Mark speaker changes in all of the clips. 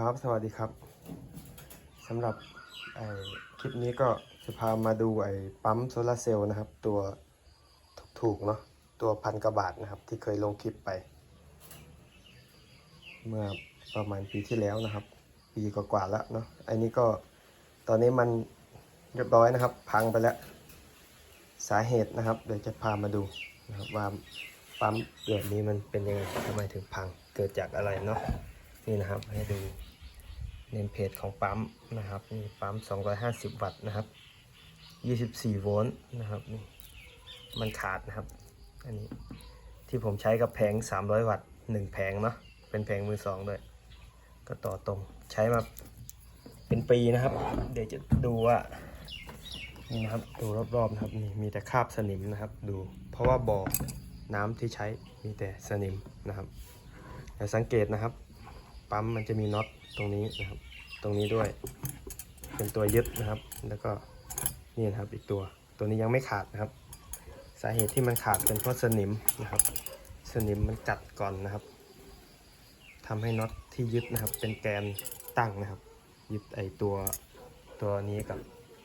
Speaker 1: ครับ สวัสดีครับสำหรับไอคลิปนี้ก็จะพามาดูไอ้ปั๊มโซลาร์เซลล์นะครับ ตัวถูกๆเนาะตัวพันกว่าบาทนะครับ ที่เคยลงคลิปไป เมื่อประมาณปีที่แล้วนะครับ ปีกว่าๆแล้วเนาะไอันนี้ก็ตอนนี้มันเรียบร้อยนะครับ พังไปแล้ว สาเหตุนะครับ เดี๋ยวจะพามาดูนะครับว่าปั๊มแบบนี้มันเป็นยังไงทำไมถึงพังเกิดจากอะไรเนาะ นี่นะครับให้ดูเนมเพจของปั๊มนะครับนี่ปั๊ม 250 วัตต์นะครับ 24 โวลต์นะครับนี่มันขาดนะครับ อันนี้ที่ผมใช้กับแผง 300 วัตต์1แผงเนาะเป็นแผงมือสองด้วย ก็ต่อตรงใช้มาเป็นปีนะครับ เดี๋ยวจะดูว่านี่นะครับดูรอบๆนะครับนี่มีแต่คราบสนิมนะครับ ดูเพราะว่าบ่อน้ำที่ใช้มีแต่สนิมนะครับแต่สังเกตนะครับ ปั๊มมันจะมีน็อตตรงนี้นะครับ ตรงนี้ด้วย เป็นตัวยึดนะครับ แล้วก็นี่นะครับอีกตัว ตัวนี้ยังไม่ขาดนะครับ สาเหตุที่มันขาดเป็นเพราะสนิมนะครับ สนิมมันกัดก่อนนะครับทำให้น็อตที่ยึดนะครับ เป็นแกนตั้งนะครับ ยึดไอตัวตัวนี้กับ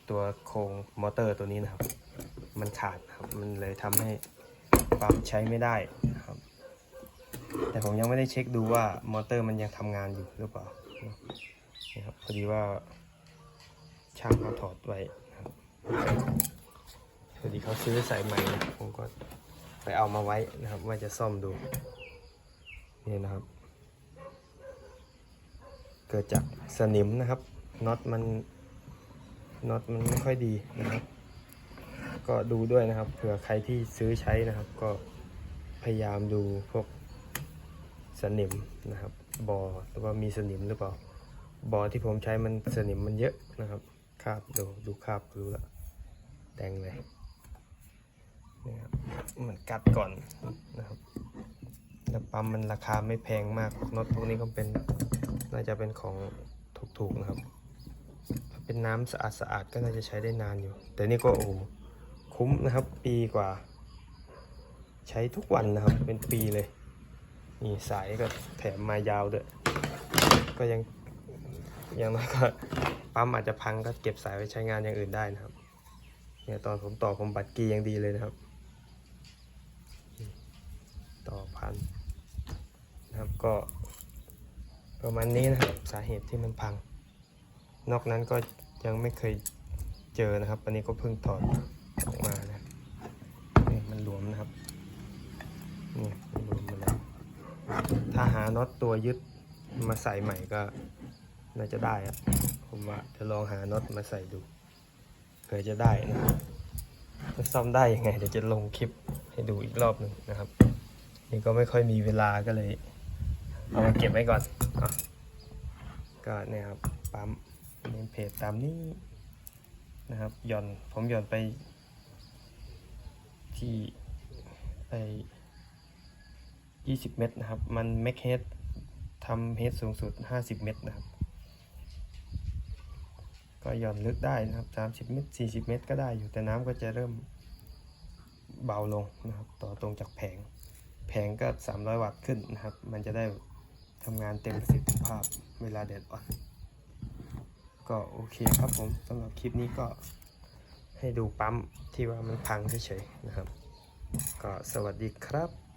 Speaker 1: ตัวโครงมอเตอร์ตัวนี้นะครับ มันขาดครับ มันเลยทำให้ปั๊มใช้ไม่ได้นะ แต่ผมยังไม่ได้เช็คดูว่ามอเตอร์มันยังทำงานอยู่หรือเปล่านี่ครับพอดีว่าช่างเขาถอดไว้นะพอดีเขาซื้อสายใหม่นะผมก็ไปเอามาไว้นะครับว่าจะซ่อมดูนี่นะครับ เกิดจากสนิมนะครับน็อตมันน็อตมันไม่ค่อยดีนะครับ ก็ดูด้วยนะครับเผื่อใครที่ซื้อใช้นะครับ ก็พยายามดูพวก สนิมนะครับบอหรือว่ามีสนิมหรือเปล่าบอที่ผมใช้มันสนิมมันเยอะนะครับคราบดูดูคราบรู้ละแดงเลยนี่ครับมันกัดก่อนนะครับแล้วปั๊มมันราคาไม่แพงมากน็อตพวกนี้ก็เป็นน่าจะเป็นของถูกๆนะครับถ้าเป็นน้ำสะอาดสะอาดๆก็น่าจะใช้ได้นานอยู่ แต่นี่ก็โอ้คุ้มนะครับปีกว่า ใช้ทุกวันนะครับเป็นปีเลย นี่สายก็แถมมายาวด้วย ก็ยังยังน้อยก็ปั๊มอาจจะพังก็เก็บสายไว้ใช้งานอย่างอื่นได้นะครับ เนี่ยตอนผมต่อผมบัตรกียังดีเลยนะครับ ต่อพันนะครับก็ประมาณนี้นะครับสาเหตุที่มันพัง นอกนั้นก็ยังไม่เคยเจอนะครับ อันนี้ก็เพิ่งถอดออกมานะนี่มันหลวมนะครับนี่หลวมหมดแล้ว ถ้าหาน็อตตัวยึดมาใส่ใหม่ก็น่าจะได้อะผมว่าจะลองหาน็อตมาใส่ดูเผื่อจะได้นะจะซ่อมได้ยังไงเดี๋ยวจะลงคลิปให้ดูอีกรอบหนึ่งนะครับ นี่ก็ไม่ค่อยมีเวลาก็เลยเอามาเก็บไว้ก่อนอก็เนี่ยครับปั๊มเนมเพจตามนี้นะครับหย่อนผมหย่อนไปที่ไอ 20 เมตรนะครับ มันแม็กเฮดทำเฮดสูงสุด 50 เมตรนะครับ ก็หย่อนลึกได้นะครับ 30 เมตร 40 เมตรก็ได้อยู่แต่น้ำก็จะเริ่มเบาลงนะครับ ต่อตรงจากแผง แผงก็ 300 วัตต์ขึ้นนะครับ มันจะได้ทำงานเต็มประสิทธิภาพเวลาแดดอ่อน ก็โอเคครับผมสำหรับคลิปนี้ก็ให้ดูปั๊มที่ว่ามันพังเฉยๆนะครับ ก็สวัสดีครับ